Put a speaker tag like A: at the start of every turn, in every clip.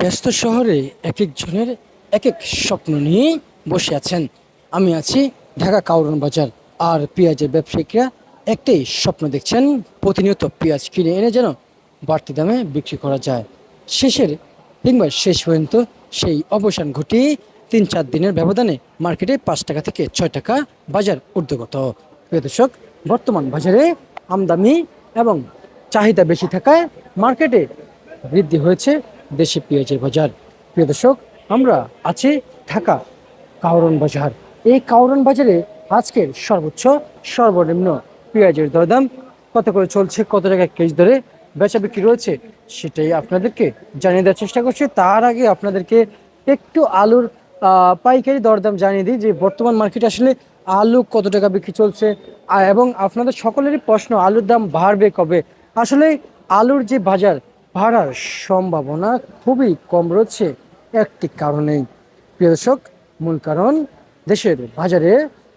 A: ব্যস্ত শহরে এক একজনের এক এক স্বপ্ন নিয়ে বসে আছেন। আমি আছি ঢাকা কাউরন বাজার। আর পেঁয়াজের ব্যবসায়িকরা একটাই স্বপ্ন দেখছেন, প্রতিনিয়ত পেঁয়াজ কিনে এনে যেন বাড়তি দামে বিক্রি করা যায়। শেষের কিংবা শেষ পর্যন্ত সেই অবসান ঘটিয়ে তিন চার দিনের ব্যবধানে মার্কেটে পাঁচ টাকা থেকে ছয় টাকা বাজার ঊর্ধ্বগত। প্রিয় দর্শক, বর্তমান বাজারে আমদানি এবং চাহিদা বেশি থাকায় মার্কেটে বৃদ্ধি হয়েছে দেশি পেঁয়াজের বাজার। প্রিয় দর্শক, আমরা আছি ঢাকা কাউরন বাজার। এই কাউরন বাজারে আজকের সর্বোচ্চ, সর্বনিম্ন পেঁয়াজের দরদাম কত করে চলছে, কত টাকা কেজি ধরে বেচা বিক্রি রয়েছে, সেটাই আপনাদেরকে জানিয়ে দেওয়ার চেষ্টা করছি। তার আগে আপনাদেরকে একটু আলুর পাইকারি দরদাম জানিয়ে দিই যে, বর্তমান মার্কেটে আসলে আলু কত টাকা বিক্রি চলছে এবং আপনাদের সকলেরই প্রশ্ন, আলুর দাম বাড়বে কবে? আসলে আলুর যে বাজার বাড়ার সম্ভাবনা খুবই কম রয়েছে একটি কারণেই। প্রিয় দর্শক, মূল কারণ, দেশের বাজারে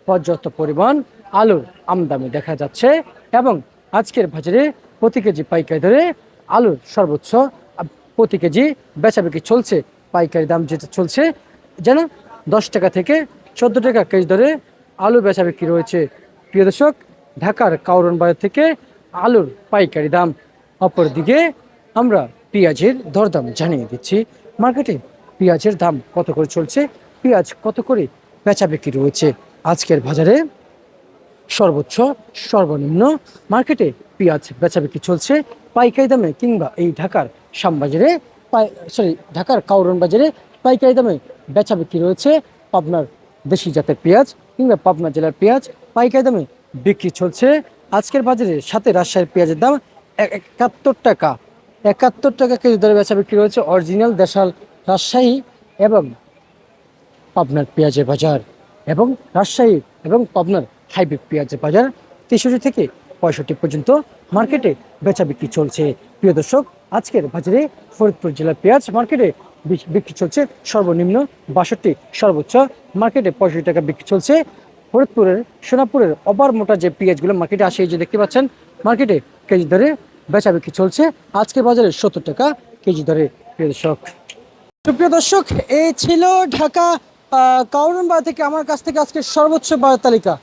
A: পর্যাপ্ত পরিমাণ আলুর আমদানি দেখা যাচ্ছে এবং আজকের বাজারে প্রতি কেজি পাইকারি ধরে আলুর সর্বোচ্চ প্রতি কেজি বেচাবিক্রি চলছে, পাইকারি দাম যেটা চলছে, যেন দশ টাকা থেকে চোদ্দ টাকা কেজি ধরে আলু বেচা বিক্রি রয়েছে। প্রিয় দর্শক, ঢাকার কাউরন বাজার থেকে আলুর পাইকারি দাম অপরদিকে আমরা পেঁয়াজের দরদাম জানিয়ে দিচ্ছি। মার্কেটে পেঁয়াজের দাম কত করে চলছে? পেঁয়াজ কত করে বেচা বিক্রি রয়েছে? আজকের বাজারে সর্বোচ্চ, সর্বনিম্ন মার্কেটে পেঁয়াজ বেচা বিক্রি চলছে পাইকারি দামে কিংবা এই ঢাকার শ্যামবাজারে সরি ঢাকার কাউরন বাজারে পাইকারি দামে বেচা বিক্রি রয়েছে। পাবনার দেশি জাতের পেঁয়াজ কিংবা পাবনা জেলার পেঁয়াজ পাইকারি দামে বিক্রি চলছে। আজকের বাজারে সাথে রাজশাহীর পেঁয়াজের দাম এক- একাত্তর টাকা। একাত্তর টাকা কেজি দরে বেচা বিক্রি রয়েছে অরিজিনাল দেশাল রাজশাহী এবং পাবনার পেঁয়াজের বাজার এবং রাজশাহী এবং পাবনার হাইব্রিড পেঁয়াজের বাজার তেষট্টি থেকে পঁয়ষট্টি পর্যন্ত মার্কেটে বেচা বিক্রি চলছে। প্রিয় দর্শক, আজকের বাজারে ফরিদপুর জেলার পেঁয়াজ মার্কেটে বিক্রি চলছে সর্বনিম্ন বাষট্টি, সর্বোচ্চ মার্কেটে পঁয়ষট্টি টাকা বিক্রি চলছে। ফরিদপুরের, সোনাপুরের অবার মোটা যে পেঁয়াজগুলো মার্কেটে আসে, এই যে দেখতে পাচ্ছেন, মার্কেটে কেজি দরে বেচা বিক্রি চলছে। আজকে বাজারে সত্তর টাকা কেজি দরে প্রিয় দর্শক। সুপ্রিয় দর্শক, এই ছিল ঢাকা কাউরনবাড়ি থেকে আমার কাছ থেকে আজকে সর্বোচ্চ বাজার তালিকা।